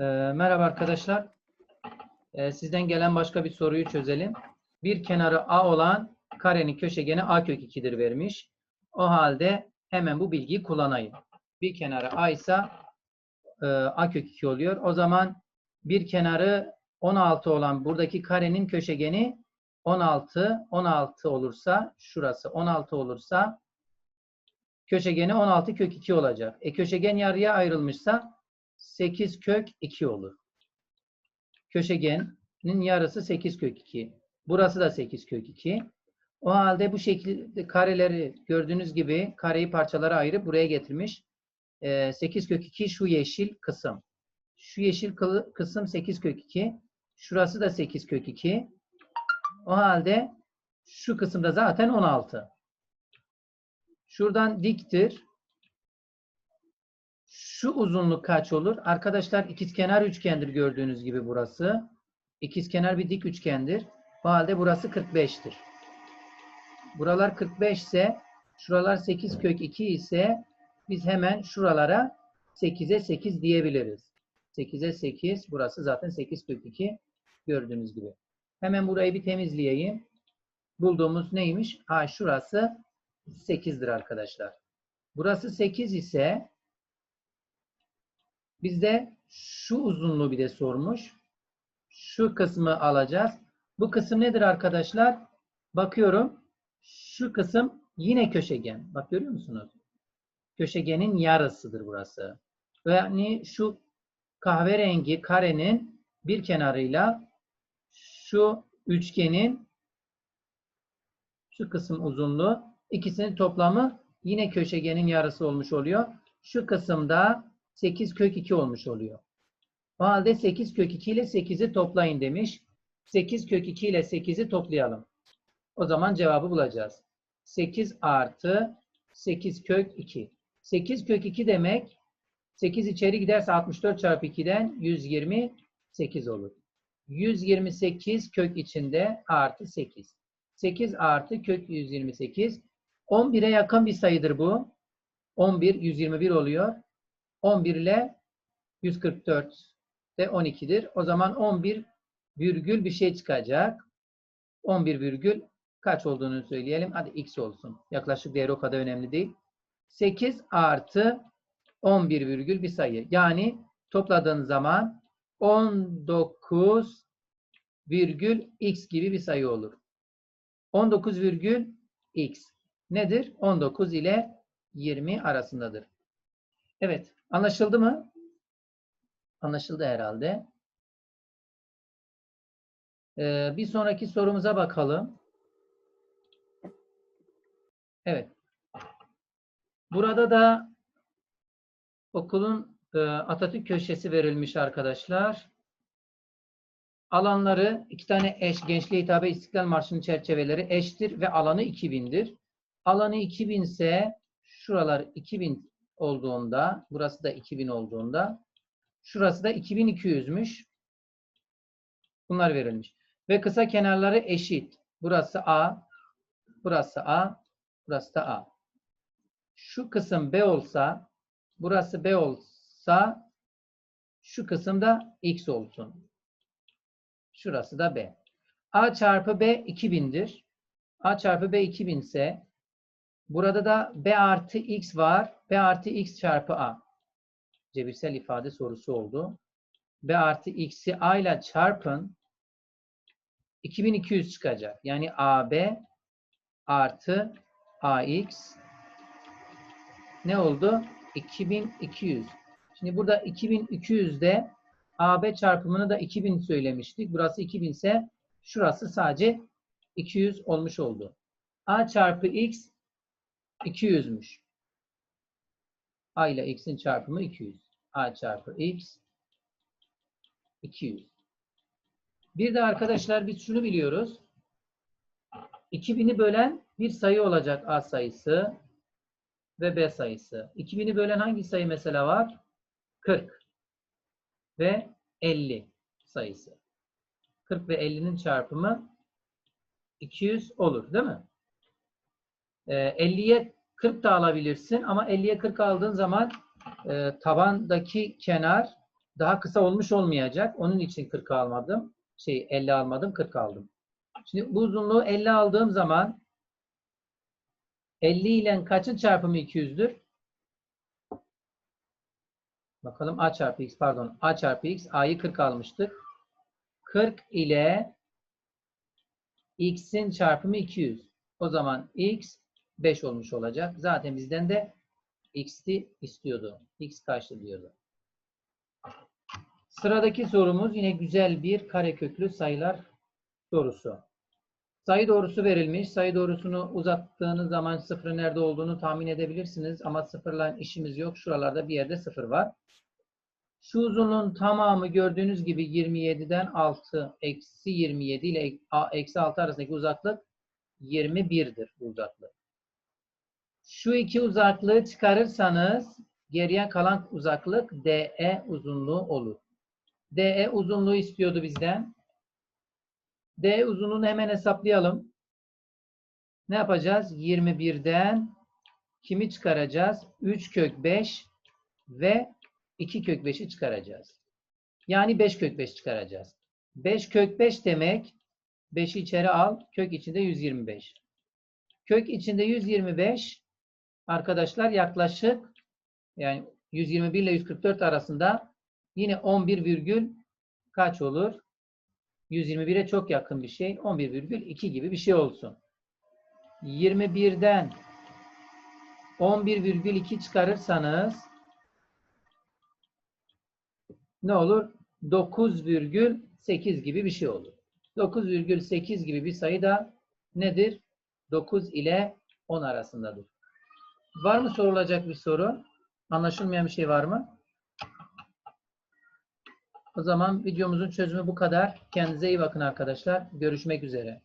Ee, merhaba arkadaşlar. Ee, sizden gelen başka bir soruyu çözelim. Bir kenarı A olan karenin köşegeni A kök 2'dir vermiş. O halde hemen bu bilgiyi kullanayım. Bir kenarı A ise e, A kök 2 oluyor. O zaman bir kenarı 16 olan buradaki karenin köşegeni 16, 16 olursa, şurası 16 olursa köşegeni 16 kök 2 olacak. E köşegen yarıya ayrılmışsa 8 kök 2 olur. Köşegenin yarısı 8 kök 2. Burası da 8 kök 2. O halde bu şekilde kareleri gördüğünüz gibi kareyi parçalara ayırıp buraya getirmiş. Ee, 8 kök 2 şu yeşil kısım. Şu yeşil kısım 8 kök 2. Şurası da 8 kök 2. O halde şu kısımda zaten 16. Şuradan diktir. Şu uzunluk kaç olur? Arkadaşlar ikizkenar üçgendir gördüğünüz gibi burası. İkizkenar bir dik üçgendir. O halde burası 45'tir. Buralar 45 ise şuralar 8 kök 2 ise biz hemen şuralara 8'e 8 diyebiliriz. 8'e 8 burası zaten 8 kök 2 gördüğünüz gibi. Hemen burayı bir temizleyeyim. Bulduğumuz neymiş? Ha şurası 8'dir arkadaşlar. Burası 8 ise bizde şu uzunluğu bir de sormuş. Şu kısmı alacağız. Bu kısım nedir arkadaşlar? Bakıyorum. Şu kısım yine köşegen. Bak görüyor musunuz? Köşegenin yarısıdır burası. Yani şu kahverengi karenin bir kenarıyla şu üçgenin şu kısım uzunluğu ikisinin toplamı yine köşegenin yarısı olmuş oluyor. Şu kısımda 8 kök 2 olmuş oluyor. O halde 8 kök 2 ile 8'i toplayın demiş. 8 kök 2 ile 8'i toplayalım. O zaman cevabı bulacağız. 8 artı 8 kök 2. 8 kök 2 demek 8 içeri giderse 64 çarpı 2'den 128 olur. 128 kök içinde artı 8. 8 artı kök 128. 11'e yakın bir sayıdır bu. 11, 121 oluyor. 11 ile 144 de 12'dir. O zaman 11 virgül bir şey çıkacak. 11 virgül kaç olduğunu söyleyelim. Hadi x olsun. Yaklaşık değeri o kadar önemli değil. 8 artı 11 virgül bir sayı. Yani topladığın zaman 19 virgül x gibi bir sayı olur. 19 virgül x nedir? 19 ile 20 arasındadır. Evet. Anlaşıldı mı? Anlaşıldı herhalde. Ee, bir sonraki sorumuza bakalım. Evet. Burada da okulun e, Atatürk köşesi verilmiş arkadaşlar. Alanları iki tane eş, Gençliğe Hitabe İstiklal Marşı'nın çerçeveleri eştir ve alanı 2000'dir. Alanı 2000 ise şuralar 2000 olduğunda, burası da 2000 olduğunda, şurası da 2200'müş. Bunlar verilmiş. Ve kısa kenarları eşit. Burası A, burası A, burası da A. Şu kısım B olsa, burası B olsa, şu kısım da X olsun. Şurası da B. A çarpı B 2000'dir. A çarpı B 2000 ise burada da B artı X var. B artı X çarpı A. Cebirsel ifade sorusu oldu. B artı X'i A ile çarpın. 2200 çıkacak. Yani AB artı AX ne oldu? 2200. Şimdi burada 2200'de AB çarpımını da 2000 söylemiştik. Burası 2000 ise şurası sadece 200 olmuş oldu. A çarpı X 200'müş. A ile X'in çarpımı 200. A çarpı X 200. Bir de arkadaşlar biz şunu biliyoruz. 2000'i bölen bir sayı olacak A sayısı ve B sayısı. 2000'i bölen hangi sayı mesela var? 40 ve 50 sayısı. 40 ve 50'nin çarpımı 200 olur değil mi? Ee, 50'ye 40 da alabilirsin ama 50'ye 40 aldığın zaman e, tabandaki kenar daha kısa olmuş olmayacak. Onun için 40 almadım. Şey 50 almadım 40 aldım. Şimdi bu uzunluğu 50 aldığım zaman 50 ile kaçın çarpımı 200'dür? Bakalım a çarpı x pardon. a çarpı x a'yı 40 almıştık. 40 ile x'in çarpımı 200. O zaman x 5 olmuş olacak. Zaten bizden de x'ti istiyordu. x kaçtı diyordu. Sıradaki sorumuz yine güzel bir kareköklü sayılar sorusu. Sayı doğrusu verilmiş. Sayı doğrusunu uzattığınız zaman sıfırın nerede olduğunu tahmin edebilirsiniz. Ama sıfırla işimiz yok. Şuralarda bir yerde sıfır var. Şu uzunluğun tamamı gördüğünüz gibi 27'den 6 eksi 27 ile eksi 6 arasındaki uzaklık 21'dir bu uzaklık. Şu iki uzaklığı çıkarırsanız geriye kalan uzaklık DE uzunluğu olur. DE uzunluğu istiyordu bizden. D uzunluğunu hemen hesaplayalım. Ne yapacağız? 21'den kimi çıkaracağız? 3 kök 5 ve 2 kök 5'i çıkaracağız. Yani 5 kök 5 çıkaracağız. 5 kök 5 demek 5'i içeri al. Kök içinde 125. Kök içinde 125 arkadaşlar yaklaşık yani 121 ile 144 arasında yine 11 virgül kaç olur? 121'e çok yakın bir şey. 11,2 gibi bir şey olsun. 21'den 11,2 çıkarırsanız ne olur? 9,8 gibi bir şey olur. 9,8 gibi bir sayı da nedir? 9 ile 10 arasındadır. Var mı sorulacak bir soru? Anlaşılmayan bir şey var mı? O zaman videomuzun çözümü bu kadar. Kendinize iyi bakın arkadaşlar. Görüşmek üzere.